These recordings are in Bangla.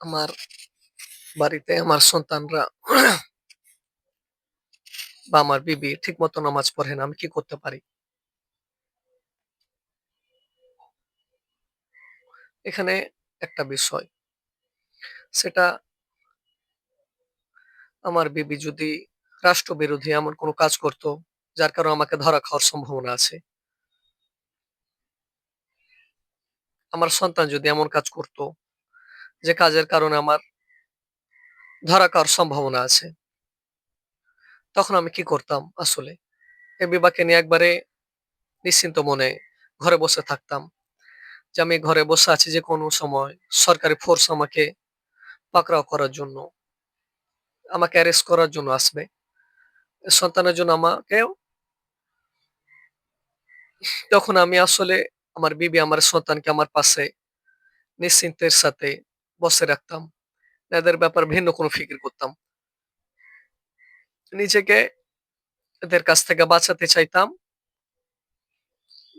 আমার বাড়িতে আমার সন্তানরা বা আমার বিবি ঠিক মতো নামাজ পড়ে না। আমি কি করতে পারি? এখানে একটা বিষয়। সেটা আমার বিবি যদি রাষ্ট্রবিরোধী এমন কোনো কাজ করত, যার কারণে আমাকে ধরা খাওয়ার সম্ভাবনা আছে। আমার সন্তান যদি এমন কাজ করত, যে কাজের কারণে আমার ধরা খাওয়ার সম্ভাবনা আছে। তখন আমি কি করতাম আসলে? এই বিবাকে নিয়ে একবারে নিশ্চিন্ত মনে ঘরে বসে থাকতাম। যে আমি ঘরে বসে আছি যে কোনো সময় সরকারি ফোর্স আমাকে পাকড়াও করার জন্য, আমাকে অ্যারেস্ট করার জন্য আসবে। সন্তানের জন্য আমাকেও তখন আমি আসলে আমার বিবি আমার সন্তানকে আমার পাশে নিশ্চিন্তের সাথে বসে রাখতাম। এদের ব্যাপারে ভিন্ন কোনো ফিকির করতাম। নিজেকে এদের কাছ থেকে বাঁচাতে চাইতাম।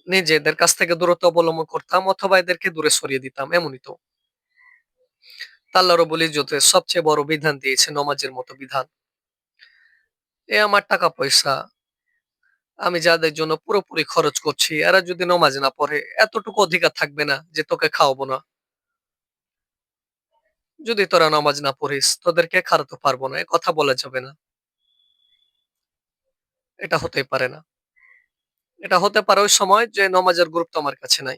নিজে এদের কাছ থেকে দূরত্ব অবলম্বন করতাম অথবা এদেরকে দূরে সরিয়ে দিতাম, এমনই তো। আল্লাহ রব্বুল ইজ্জতের সবচেয়ে বড় বিধান দিয়েছে নমাজের মতো বিধান। এ আমার টাকা পয়সা আমি যাদের জন্য পুরোপুরি খরচ করছি, এরা যদি নমাজ না পড়ে, এতটুকু অধিকার থাকবে না যে তোকে খাওয়াবো না। যদি তোরা নামাজ না পড়িস, তোদেরকে খাওয়াতে পারব না। কথা বলা যাবে না। এটা হতেই পারে না। এটা হতে পারে ওই সময় যে নমাজের গুরুত্ব আমার কাছে নাই।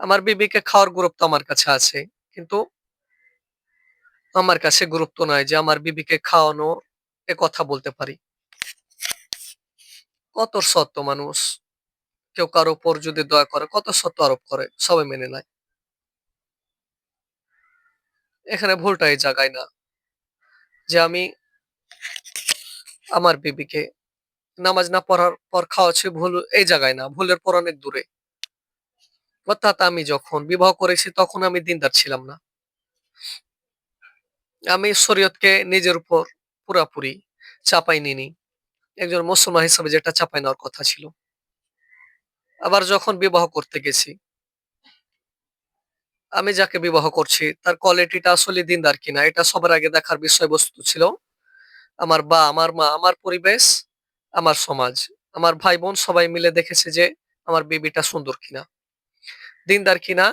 আমার বিবিকে খাওয়ার গুরুত্ব আমার কাছে আছে। কিন্তু আমার কাছে গুরুত্ব নাই যে আমার বিবিকে খাওয়ানো, এ কথা বলতে পারি। কত সত্য মানুষ। কেউ কারও উপর যদি দয়া করে, কত সত্য আরোপ করে, সবাই মেনে নেয়। এখানে ভুলটা এই জায়গায় না। যে আমি আমার বিবিকে নামাজ না পড়ার পর খাওয়াচ্ছি ভুল এই জায়গায় না। ভুলের পর অনেক দূরে। অর্থাৎ আমি যখন বিবাহ করেছি তখন আমি দিনদার ছিলাম না। আমি শরীয়তকে নিজের উপর পুরাপুরি চাপাই নিইনি। একজন মুসলমান হিসেবে যেটা চাপাই নেওয়ার কথা ছিল। আবার যখন বিবাহ করতে গেছি আমি যাকে বিবাহ করছি তার কোয়ালিটিটা আসলে দিনদার কিনা এটা সবার আগে দেখার বিষয়বস্তু ছিল। আমার বা আমার মা, আমার পরিবেশ, আমার সমাজ, আমার ভাই-বোন সবাই মিলে দেখেছে যে আমার বিবিটা সুন্দর কিনা। দিনদার কিনা,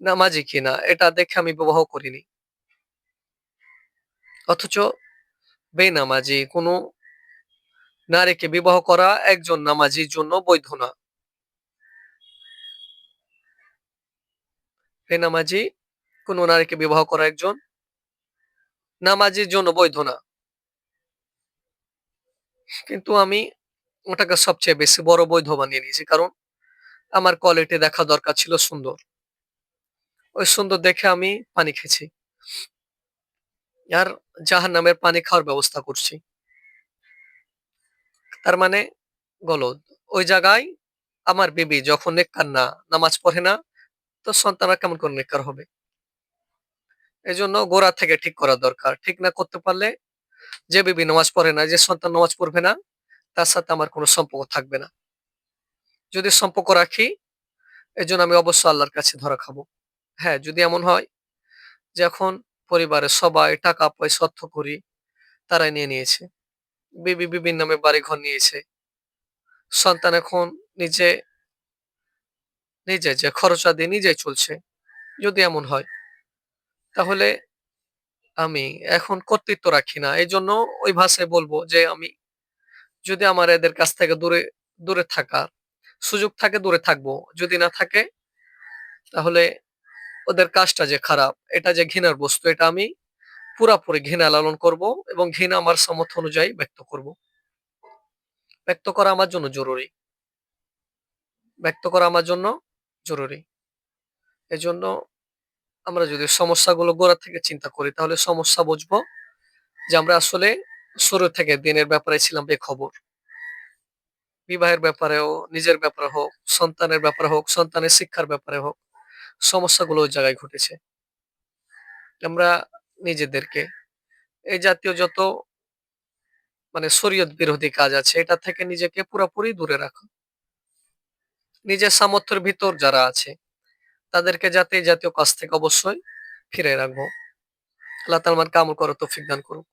নামাজি কিনা এটা দেখে আমি বিবাহ করিনি। অথচ বেনামাজি কোনো নারীকে বিবাহ করা একজন নামাজির জন্য বৈধ না। বেনামাজি কোনো নারীকে বিবাহ করা একজন নামাজির জন্য বৈধ না। কিন্তু আমি ওটাকে সবচেয়ে বেশি বড় বৈধ বানিয়ে নিয়েছি। কারণ আমার কোয়ালিটি দেখা দরকার ছিল সুন্দর। ওই সুন্দর দেখে আমি পানি খেয়েছি। আর জাহান্নামের পানি খাওয়ার ব্যবস্থা করছি। তার মানে গলদ। ওই জায়গায় আমার বিবি যখন নেককার নামাজ পড়ে না, তো সন্তানরা কেমন করে নেককার হবে? এজন্য গোড়া থেকে ঠিক করা দরকার। ঠিক না করতে পারলে যে বিবি নামাজ পড়ে না, যে সন্তান নামাজ পড়বে না, তার সাথে আমার কোনো সম্পর্ক থাকবে না। যদি সম্পর্ক রাখি, এজন্য আমি অবশ্য আল্লাহর কাছে ধরা খাব। হ্যাঁ, যদি এমন হয় যে এখন পরিবারের সবাই টাকা-পয়সা, অর্থ করি তারাই নিয়ে নিয়েছে। বিবি বিবির নামে বাড়ি ঘর নিয়েছে। সন্তান এখন নিজে নিজে যে খরচা খরচাদি নিজেই চলছে। যদি এমন হয় তাহলে আমি এখন কর্তৃত্ব রাখি না। এই জন্য ওই ভাষায় বলব যে আমি যদি আমার এদের কাছ থেকে দূরে দূরে থাকার সুযোগ থাকে দূরে থাকব। যদি না থাকে তাহলে ওদের কাজটা যে খারাপ, এটা যে ঘৃণার বস্তু এটা আমি পুরাপুরি ঘৃণা লালন করব এবং ঘৃণা আমার সামর্থ্য অনুযায়ী ব্যক্ত করব। ব্যক্ত করা আমার জন্য জরুরি। ব্যক্ত করা আমার জন্য জরুরি। এজন্য আমরা যদি সমস্যাগুলো গোড়া থেকে চিন্তা করি তাহলে সমস্যা বুঝব যে আমরা আসলে শুরু থেকে দিনের ব্যাপারে ছিলাম বেখবর। বিবাহের ব্যাপারে ব্যাপারেও, নিজের ব্যাপারে হোক, সন্তানের ব্যাপারে হোক, সন্তানের শিক্ষার ব্যাপারে হোক, সমস্যাগুলো ওই জায়গায় ঘটেছে। আমরা নিজেদেরকে এই জাতীয় যত মানে শরীয়ত বিরোধী কাজ আছে এটা থেকে নিজেকে পুরাপুরি দূরে রাখা। নিজের সামর্থ্যের ভিতর যারা আছে, তাদেরকে যাতে জাতীয় কাছ থেকে অবশ্যই ফিরে রাখব। আল্লাহ তাআলা কামল করার তৌফিক দান করুক।